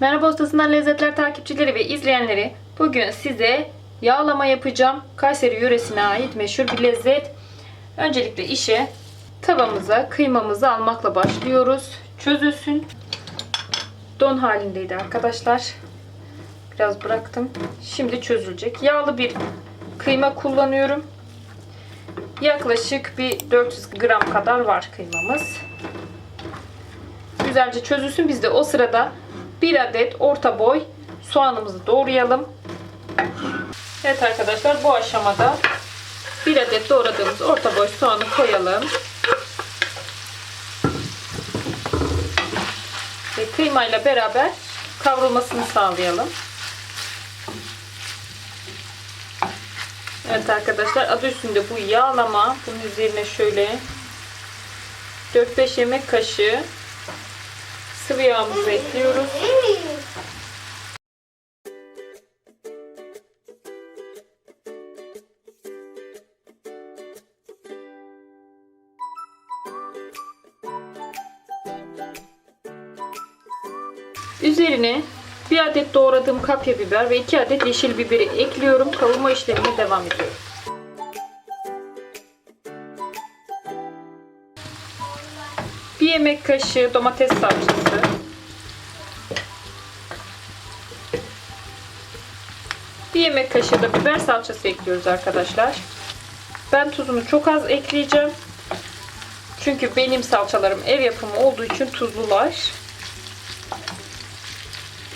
Merhaba Ustasından Lezzetler takipçileri ve izleyenleri. Bugün size yağlama yapacağım. Kayseri yöresine ait meşhur bir lezzet. Öncelikle işe tavamıza kıymamızı almakla başlıyoruz. Çözülsün. Don halindeydi arkadaşlar. Biraz bıraktım. Şimdi çözülecek. Yağlı bir kıyma kullanıyorum. Yaklaşık bir 400 gram kadar var kıymamız. Güzelce çözülsün. Biz de o sırada bir adet orta boy soğanımızı doğrayalım. Evet arkadaşlar bu aşamada bir adet doğradığımız orta boy soğanı koyalım. Ve kıymayla beraber kavrulmasını sağlayalım. Evet arkadaşlar adı üstünde bu yağlama. Bunun üzerine şöyle 4-5 yemek kaşığı sıvı yağımızı ekliyoruz. Üzerine bir adet doğradığım kapya biber ve iki adet yeşil biberi ekliyorum. Kavurma işlemine devam ediyorum. Bir yemek kaşığı domates salçası. Bir yemek kaşığı da biber salçası ekliyoruz arkadaşlar. Ben tuzunu çok az ekleyeceğim. Çünkü benim salçalarım ev yapımı olduğu için tuzlular.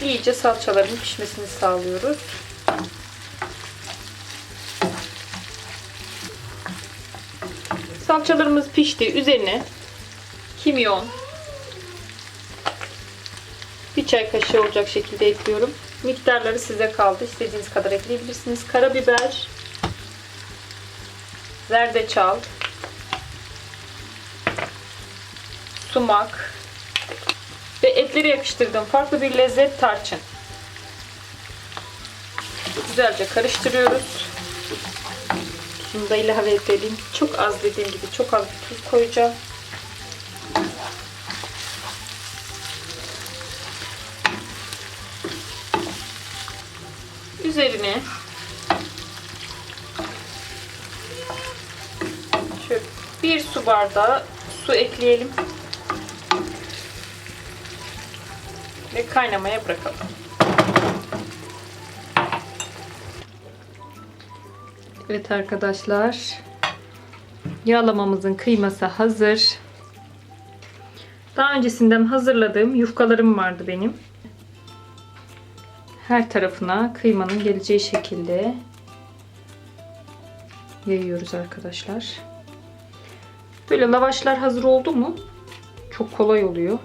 İyice salçaların pişmesini sağlıyoruz. Salçalarımız pişti. Üzerine kimyon bir çay kaşığı olacak şekilde ekliyorum. Miktarları size kaldı. İstediğiniz kadar ekleyebilirsiniz. Karabiber, zerdeçal, sumak ve etleri yakıştırdım. Farklı bir lezzet tarçın. Güzelce karıştırıyoruz. Tuzunu da ilave edelim. Çok az dediğim gibi çok az tuz koyacağım. Üzerine şöyle bir su bardağı su ekleyelim. Ve kaynamaya bırakalım. Evet arkadaşlar. Yağlamamızın kıyması hazır. Daha öncesinden hazırladığım yufkalarım vardı benim. Her tarafına kıymanın geleceği şekilde yayıyoruz arkadaşlar. Böyle lavaşlar hazır oldu mu çok kolay oluyor.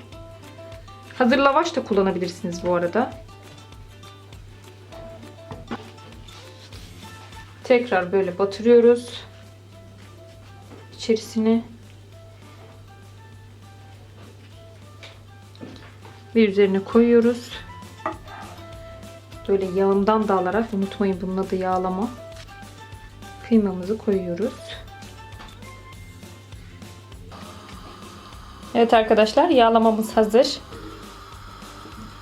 Hazır lavaş da kullanabilirsiniz bu arada. Tekrar böyle batırıyoruz. İçerisine bir üzerine koyuyoruz. Böyle yağından da alarak unutmayın bunun adı yağlama. Kıymamızı koyuyoruz. Evet arkadaşlar yağlamamız hazır.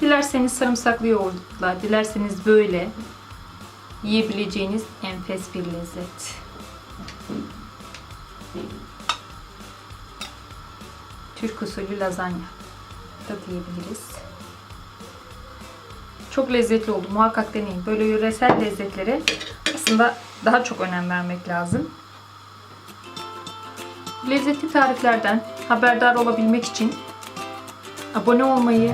Dilerseniz sarımsaklı yoğurtla, dilerseniz böyle yiyebileceğiniz enfes bir lezzet. Türk usulü lazanya da diyebiliriz. Çok lezzetli oldu. Muhakkak deneyin. Böyle yöresel lezzetlere aslında daha çok önem vermek lazım. Lezzetli tariflerden haberdar olabilmek için abone olmayı,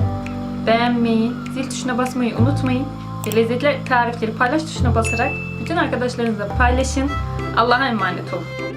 beğenmeyi, zil tuşuna basmayı unutmayın. Ve lezzetli tarifleri paylaş tuşuna basarak bütün arkadaşlarınızla paylaşın. Allah'a emanet olun.